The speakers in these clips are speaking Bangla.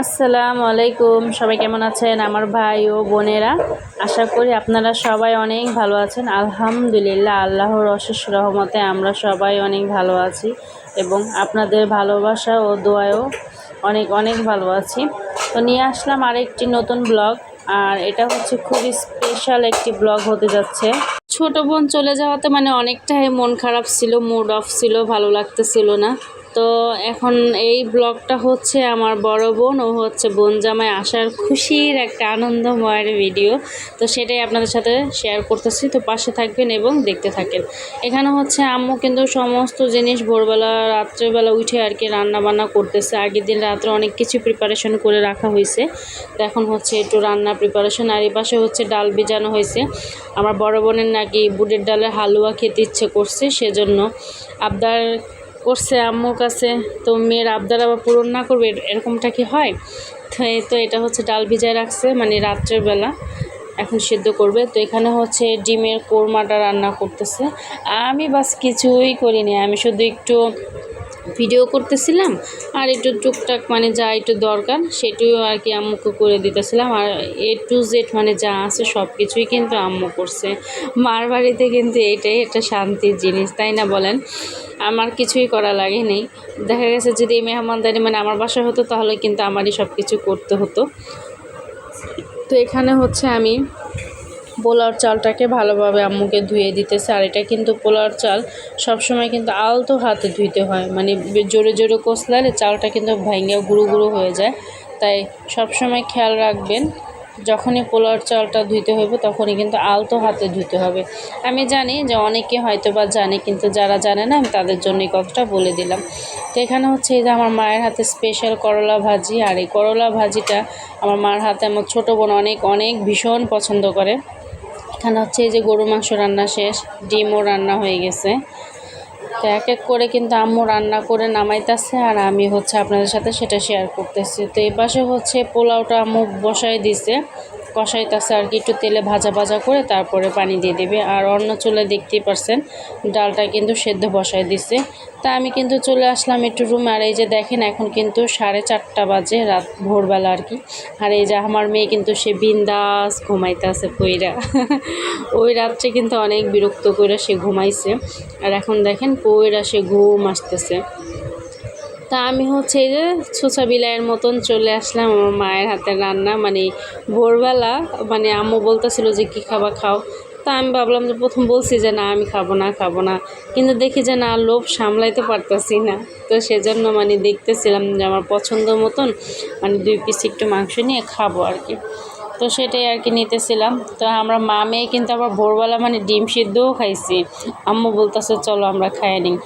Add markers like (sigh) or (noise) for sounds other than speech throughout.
আসসালামু আলাইকুম। সবাই কেমন আছেন? আমার ভাই ও বোনেরা, আশা করি আপনারা সবাই অনেক ভালো আছেন। আলহামদুলিল্লাহ, আল্লাহর অশেষ রহমতে আমরা সবাই অনেক ভালো আছি এবং আপনাদের ভালোবাসা ও দোয়ায়ও অনেক অনেক ভালো আছি। তো নিয়ে আসলাম আরেকটি নতুন ব্লগ, আর এটা হচ্ছে খুবই স্পেশাল একটি ব্লগ হতে যাচ্ছে। ছোট বোন চলে যাওয়াতে মানে অনেকটাই মন খারাপ ছিল মুড অফ ছিল, ভালো লাগতেছিল না। তো এখন এই ব্লগটা হচ্ছে আমার বড় বোন, ও হচ্ছে বোন জামাই আসার খুশির একটা আনন্দময়ের ভিডিও। তো সেটাই আপনাদের সাথে শেয়ার করতেছি। তো পাশে থাকবেন এবং দেখতে থাকেন। এখানে হচ্ছে আম্মু কিন্তু সমস্ত জিনিস ভোরবেলা, রাত্রেবেলা উঠে আর কি রান্নাবান্না করতেছে। আগের দিন রাত্রে অনেক কিছু প্রিপারেশন করে রাখা হয়েছে। তো এখন হচ্ছে একটু রান্না প্রিপারেশন আর এই পাশে হচ্ছে ডাল ভিজানো হয়েছে। আমার বড় বোনের নাকি বুটের ডালের হালুয়া খেতে ইচ্ছে করছে, সেজন্য আবদার করছে, আম্মুর কাছে। তো মেয়ের আবদার আবার পূরণ না করবে এরকমটা কি হয়? তো এটা হচ্ছে ডাল ভিজায় রাখছে মানে রাত্রের বেলা। এখন সেদ্ধ করবে। তো এখানে হচ্ছে ডিমের কোরমাটা রান্না করতেছে। আমি বাস কিছুই করিনি, আমি শুধু একটু ভিডিও করতেছিলাম আর একটু টুকটাক মানে যা একটু দরকার সেটিও আর কি আম্মুকে করে দিতেছিলাম আর এ টু জেড মানে যা আছে সব কিছুই কিন্তু আম্মু করছে। মার বাড়িতে কিন্তু এটাই একটা শান্তির জিনিস, তাই না বলেন? আমার কিছুই করা লাগেনি। দেখা গেছে যদি এই মেহমানদারি মানে আমার বাসায় হতো তাহলে কিন্তু আমারই সব কিছু করতে হতো। তো এখানে হচ্ছে আমি পোলাওর চালটাকে ভালোভাবে আম্মুকে ধুয়ে দিতেছে। আর এটা কিন্তু পোলাওর চাল সবসময় কিন্তু আলতো হাতে ধুইতে হয়। মানে জোরে জোরে কষলালে চালটা কিন্তু ভেঙে গুঁড়ো গুঁড়ো হয়ে যায়। তাই সবসময় খেয়াল রাখবেন, যখনই পোলাওর চালটা ধুইতে হইব তখনই কিন্তু আলতো হাতে ধুতে হবে। আমি জানি যে অনেকে হয়তো বা জানে, কিন্তু যারা জানে না, আমি তাদের জন্য এই কথাটা বলে দিলাম। তো এখানে হচ্ছে এই যে আমার মায়ের হাতে স্পেশাল করলা ভাজি। আর এই করলা ভাজিটা আমার মার হাতে আমার ছোটো বোন অনেক অনেক ভীষণ পছন্দ করে। এখানে হচ্ছে এই যে গরু মাংস রান্না শেষ, ডিমও রান্না হয়ে গেছে। তো এক এক করে কিন্তু আম্মু রান্না করে নামাইতেছে আর আমি হচ্ছে আপনাদের সাথে সেটা শেয়ার করতেছি। তো এই পাশে হচ্ছে পোলাওটা আম্মু বসায় দিছে। কষাইতেছে আর কি, একটু তেলে ভাজা ভাজা করে তারপরে পানি দিয়ে দেবে। আর অন্য চুলে দেখতেই পারছেন, ডালটা কিন্তু সেদ্ধ বসাই দিছে। তা আমি কিন্তু চলে আসলাম একটু রুম আর এই যে দেখেন, এখন কিন্তু সাড়ে চারটা বাজে রাত ভোরবেলা আর কি। আর এই যে আমার মেয়ে কিন্তু সে বিন্দাস ঘুমাইতেছে পইরা (laughs) ওই রাত্রে কিন্তু অনেক বিরক্ত করে সে ঘুমাইছে। আর এখন দেখেন পইরা সে ঘুম আসতেছে। তা আমি হচ্ছে যে ছোচা বিলাইয়ের মতন চলে আসলাম আমার মায়ের হাতের রান্না। মানে ভোরবেলা মানে আম্মু বলতেছিল যে, কী খাবা খাও? তা আমি ভাবলাম যে, প্রথম বলছি যে, না, আমি খাব না খাব না। কিন্তু দেখি যে, না, লোভ সামলাইতে পারতাছি না। তো সেজন্য মানে দেখতেছিলাম যে, আমার পছন্দ মতন মানে দুই পিস একটু মাংস নিয়ে খাব আর কি। তো সেটাই আর কি নিতেছিলাম। তো আমরা মা মেয়ে কিন্তু আবার ভোরবেলা মানে ডিম সিদ্ধও খাইছি। আম্মু বলতেছে, চলো, আমরা খাই নিই।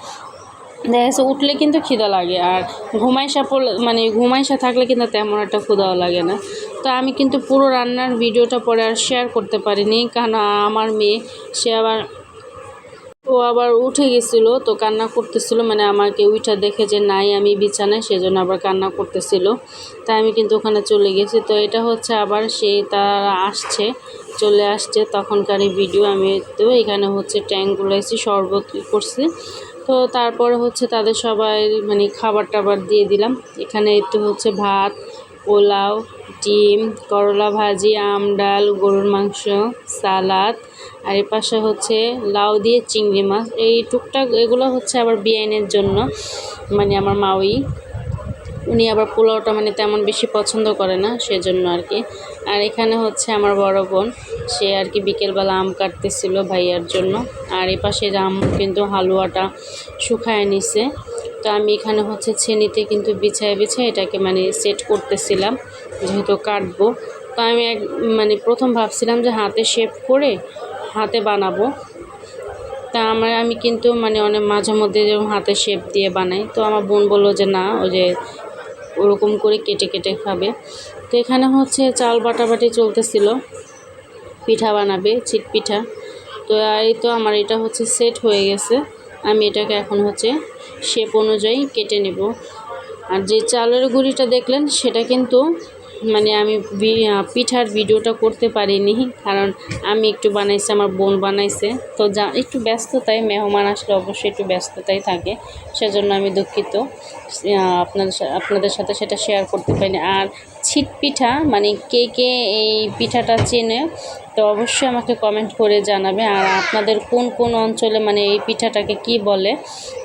দেখা যাচ্ছে উঠলে কিন্তু খিদা লাগে আর ঘুমাইসা পড়লে মানে ঘুমাইসা থাকলে কিন্তু তেমন একটা ক্ষুদাও লাগে না। তো আমি কিন্তু পুরো রান্নার ভিডিওটা পরে আর শেয়ার করতে পারিনি, কারণ আমার মেয়ে, সে আবার, ও আবার উঠে গেছিল তো কান্না করতেছিল মানে আমাকে উঠা দেখে যে নাই আমি বিছানায়, সেজন্য আবার কান্না করতেছিল। তাই আমি কিন্তু ওখানে চলে গেছি। তো এটা হচ্ছে আবার সে তারা আসছে, চলে আসছে তখনকারই ভিডিও আমি তো এখানে হচ্ছে ট্যাঙ্কগুলো এসে শরবত করছি? তো তারপর হচ্ছে তাদের সবাই মানে খাবার টাবার দিয়ে দিলাম। এখানে একটু হচ্ছে ভাত, পোলাও, ডিম, করলা ভাজি, আম, ডাল, গরুর মাংস, সালাদ, আর এর পাশে হচ্ছে লাউ দিয়ে চিংড়ি মাছ। এই টুকটাক এগুলো হচ্ছে আবার বিয়াইনের জন্য মানে আমার মাউই উনি আবার পোলাওটা মানে তেমন বেশি পছন্দ করে না, সেজন্য আর কি। আর এখানে হচ্ছে আমার বড় বোন, সে আর কি বিকেলবেলা আম কাটতেছিল ভাইয়ার জন্য। আর এ পাশে আম কিন্তু হালুয়াটা শুকায় নিছে। তো আমি এখানে হচ্ছে ছেনিতে কিন্তু বিছায় বিছায় এটাকে মানে সেট করতেছিলাম, যেহেতু কাটবো। তো আমি এক মানে প্রথম ভাবছিলাম যে হাতে শেপ করে হাতে বানাবো। তা আমার, আমি কিন্তু মানে অনেক মাঝে মধ্যে যেরকম হাতে শেপ দিয়ে বানাই। তো আমার বোন বলল যে না, ওই যে ওরকম করে কেটে কেটে খাবে। তো এখানে হচ্ছে চাল বাটাবাটি চলতেছিল। পিঠা বানাবে চিট পিঠা। তো এই তো আমার এটা হচ্ছে সেট হয়ে গেছে। আমি এটাকে এখন হচ্ছে শেপ অনুযায়ী কেটে নেব। আর যে চালের গুঁড়িটা দেখলেন, সেটা কিন্তু মানে আমি পিঠার ভিডিওটা করতে পারিনি, কারণ আমি একটু বানাইছি, আমার বোন বানাইছে। তো যা, একটু ব্যস্ততায় মেহমান আসলে অবশ্যই একটু ব্যস্ততাই থাকে, সেজন্য আমি দুঃখিত। আপনাদের আপনাদের সাথে সেটা শেয়ার করতে পারিনি। আর ছিট পিঠা মানে কে কে এই পিঠাটা চেনে, তো অবশ্যই আমাকে কমেন্ট করে জানাবে। আর আপনাদের কোন কোন অঞ্চলে মানে এই পিঠাটাকে কি বলে,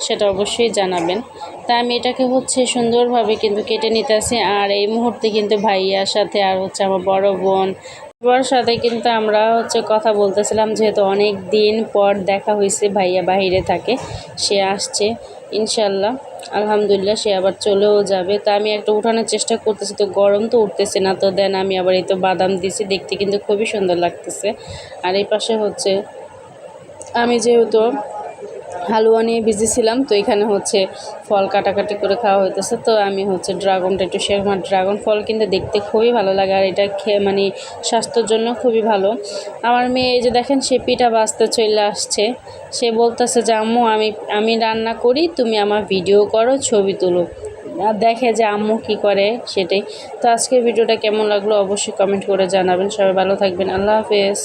সেটা অবশ্যই জানাবেন। তা আমি এটাকে হচ্ছে সুন্দরভাবে কিন্তু কেটে নিতেছি আর এই মুহূর্তে কিন্তু ভাইয়ার সাথে আর হচ্ছে আমার বড় বোন সবার সাথে কিন্তু আমরা হচ্ছে কথা বলতেছিলাম, যেহেতু অনেক দিন পর দেখা হয়েছে, ভাইয়া বাহিরে থাকে, সে আসছে ইনশাল্লাহ আলহামদুলিল্লাহ, সে আবার চলেও যাবে। তা আমি একটা উঠানোর চেষ্টা করতেছি, তো গরম তো উঠতেছে না, তো দেন আমি আবার এই তো বাদাম দিছি, দেখতে কিন্তু খুবই সুন্দর লাগতেছে। আর এই পাশে হচ্ছে, আমি যেহেতু হালুয়া নিয়ে বিজি ছিলাম, তো এখানে হচ্ছে ফল কাটাকাটি করে খাওয়া হইতেছে। তো আমি হচ্ছে ড্রাগনটা একটু শেয়ার আমার ড্রাগন ফল কিন্তু দেখতে খুবই ভালো লাগে, আর এটা খেয়ে মানে স্বাস্থ্যের জন্য খুবই ভালো। আমার মেয়ে এই যে দেখেন, সে পিঠা বাঁচতে চলে আসছে। সে বলতেছে যে, আম্মু, আমি আমি রান্না করি, তুমি আমার ভিডিও করো, ছবি তুলো। আর দেখে যে আম্মু কি করে, সেটাই। তো আজকের ভিডিওটা কেমন লাগল অবশ্যই কমেন্ট করে জানাবেন। সবাই ভালো থাকবেন। আল্লাহ হাফেজ।